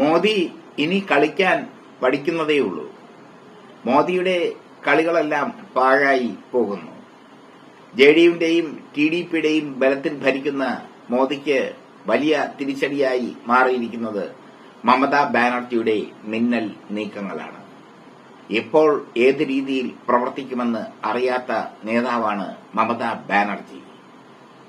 മോദി ഇനി കളിക്കാൻ പഠിക്കുന്നതേയുള്ളൂ മോദിയുടെ കളികളെല്ലാം പാഴായി പോകുന്നു. ജെ ഡി യുവിന്റെയും ടി ഡി പിയുടെയും ബലത്തിൽ ഭരിക്കുന്ന മോദിക്ക് വലിയ തിരിച്ചടിയായി മാറിയിരിക്കുന്നത് മമതാ ബാനർജിയുടെ മിന്നൽ നീക്കങ്ങളാണ്. ഇപ്പോൾ ഏത് രീതിയിൽ പ്രവർത്തിക്കുമെന്ന് അറിയാത്ത നേതാവാണ് മമതാ ബാനർജി.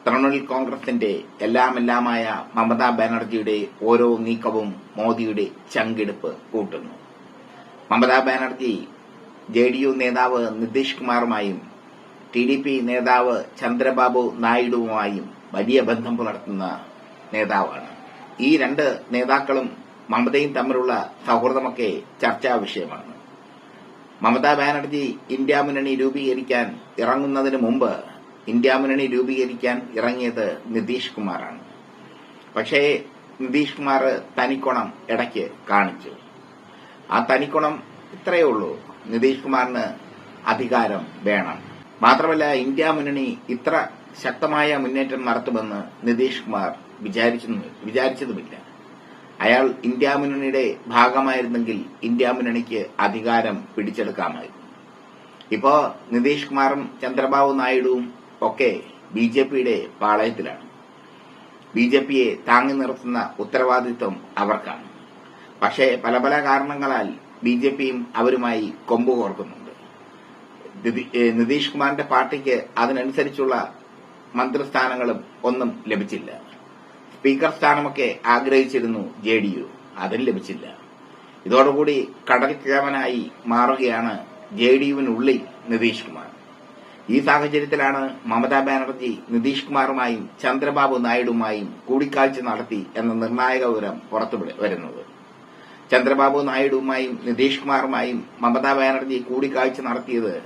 തൃണമൂൽ കോൺഗ്രസിന്റെ എല്ലാമെല്ലാമായ മമതാ ബാനർജിയുടെ ഓരോ നീക്കവും മോദിയുടെ ചങ്കെടുപ്പ് കൂട്ടുന്നു. Mamata Banerjee J D U നേതാവ് നിതീഷ് കുമാറുമായും ടി ഡി പി നേതാവ് ചന്ദ്രബാബു നായിഡുവുമായും വലിയ ബന്ധം പുലർത്തുന്ന നേതാവാണ്. ഈ രണ്ട് നേതാക്കളും മമതയും തമ്മിലുള്ള സൗഹൃദമൊക്കെ ചർച്ചാ വിഷയമാണ്. മമതാ ബാനർജി ഇന്ത്യ മുന്നണി രൂപീകരിക്കാൻ ഇറങ്ങുന്നതിന് മുമ്പ് ഇന്ത്യ മുന്നണി രൂപീകരിക്കാൻ ഇറങ്ങിയത് നിതീഷ് കുമാറാണ്. പക്ഷേ നിതീഷ് കുമാർ തനിക്കുണം ഇടയ്ക്ക് കാണിച്ചു. ആ തനിക്കുണം ഇത്രയേ ഉള്ളൂ. നിതീഷ് കുമാറിന് അധികാരം വേണം. മാത്രമല്ല ഇന്ത്യ മുന്നണി ഇത്ര ശക്തമായ മുന്നേറ്റം നടത്തുമെന്ന് നിതീഷ് കുമാർ വിചാരിച്ചു- വിചാരിച്ചതുമില്ല. അയാൾ ഇന്ത്യ മുന്നണിയുടെ ഭാഗമായിരുന്നെങ്കിൽ ഇന്ത്യ മുന്നണിക്ക് അധികാരം പിടിച്ചെടുക്കാമായിരുന്നു. ഇപ്പോ നിതീഷ് കുമാറും ചന്ദ്രബാബു നായിഡുവും ഒക്കെ ബി ജെ പിയുടെ പാളയത്തിലാണ്. ബി ജെ പിയെ താങ്ങി നിർത്തുന്ന ഉത്തരവാദിത്വം അവർക്കാണ്. പക്ഷേ പല പല കാരണങ്ങളാൽ ബി ജെ പിയും അവരുമായി കൊമ്പ് കോർക്കുന്നുണ്ട്. നിതീഷ് കുമാറിന്റെ പാർട്ടിക്ക് അതിനനുസരിച്ചുള്ള മന്ത്രിസ്ഥാനങ്ങളും ഒന്നും ലഭിച്ചില്ല. സ്പീക്കർ സ്ഥാനമൊക്കെ ആഗ്രഹിച്ചിരുന്നു ജെ ഡി യു. അതും ലഭിച്ചില്ല. ഇതോടുകൂടി കടൽ കിഴവനായി മാറുകയാണ് ജെ ഡി യുവിനുള്ളിൽ നിതീഷ് കുമാർ. ഈ സാഹചര്യത്തിലാണ് മമതാ ബാനർജി നിതീഷ് കുമാറുമായും ചന്ദ്രബാബു നായിഡുമായും കൂടിക്കാഴ്ച നടത്തി എന്ന നിർണായക വിവരം പുറത്തു വരുന്നത്. ചന്ദ്രബാബു നായിഡുവുമായും നിതീഷ് കുമാറുമായും മമതാ ബാനർജി കൂടിക്കാഴ്ച നടത്തിയത്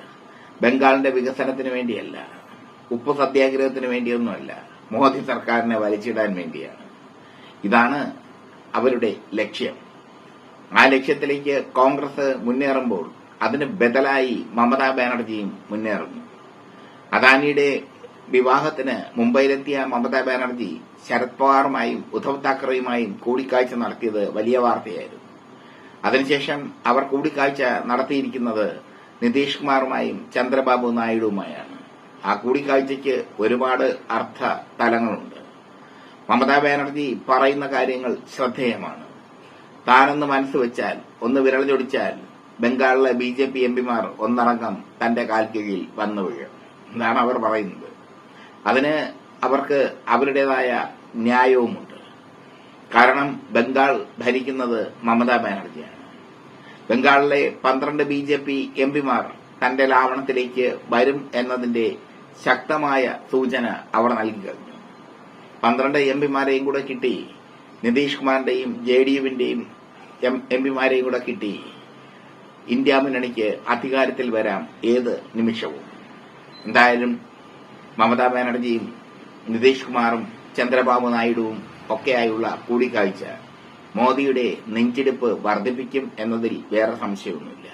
ബംഗാളിന്റെ വികസനത്തിന് വേണ്ടിയല്ല ഉപ്പ് സത്യാഗ്രഹത്തിന് വേണ്ടിയൊന്നുമല്ല മോദി സർക്കാരിനെ വലിച്ചിടാൻ വേണ്ടിയാണ്. ഇതാണ് അവരുടെ ലക്ഷ്യം. ആ ലക്ഷ്യത്തിലേക്ക് കോൺഗ്രസ് മുന്നേറുമ്പോൾ അതിന് ബദലായി മമതാ ബാനർജിയും മുന്നേറുന്നു. അദാനിയുടെ വിവാഹത്തിന് മുംബൈയിലെത്തിയ മമതാ ബാനർജി ശരത് പവാറുമായും ഉദ്ധവ് താക്കറെയുമായും കൂടിക്കാഴ്ച നടത്തിയത് വലിയ വാർത്തയായിരുന്നു. അതിനുശേഷം അവർ കൂടിക്കാഴ്ച നടത്തിയിരിക്കുന്നത് നിതീഷ് കുമാറുമായും ചന്ദ്രബാബു നായിഡുവുമായാണ്. ആ കൂടിക്കാഴ്ചയ്ക്ക് ഒരുപാട് അർത്ഥ തലങ്ങളുണ്ട്. മമതാ ബാനർജി പറയുന്ന കാര്യങ്ങൾ ശ്രദ്ധേയമാണ്. താനൊന്ന് മനസ്സ് വെച്ചാൽ ഒന്ന് വിരൽ ചൊടിച്ചാൽ ബംഗാളിലെ ബി ജെ പി എംപിമാർ ഒന്നടങ്കം തന്റെ കാൽക്കീഴിൽ വന്നു വീഴും. എന്നാണ് അവർ പറയുന്നത്. അതിന് അവർക്ക് അവരുടേതായ ന്യായവുമുണ്ട്. കാരണം ബംഗാൾ ഭരിക്കുന്നത് മമതാ ബാനർജിയാണ്. ബംഗാളിലെ പന്ത്രണ്ട് ബി ജെ പി എംപിമാർ തന്റെ ലാവണത്തിലേക്ക് വരും എന്നതിന്റെ ശക്തമായ സൂചന അവർ നൽകി കഴിഞ്ഞു. പന്ത്രണ്ട് എംപിമാരെയും കൂടെ കിട്ടി. നിതീഷ് കുമാറിന്റെയും ജെ ഡി യുവിന്റെയും എംപിമാരെയും കൂടെ കിട്ടി. ഇന്ത്യ മുന്നണിക്ക് അധികാരത്തിൽ വരാം ഏത് നിമിഷവും. എന്തായാലും മമതാ ബാനർജിയും നിതീഷ് കുമാറും ചന്ദ്രബാബു നായിഡുവും ഒക്കെയായുള്ള കൂടിക്കാഴ്ച മോദിയുടെ നെഞ്ചിടിപ്പ് വർദ്ധിപ്പിക്കും എന്നതിൽ വേറെ സംശയമൊന്നുമില്ല.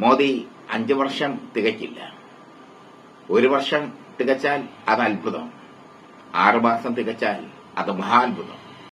മോദി അഞ്ചു വർഷം തികച്ചില്ല. ഒരു വർഷം തികച്ചാൽ അത് അത്ഭുതം. ആറുമാസം തികച്ചാൽ അത് മഹാത്ഭുതം.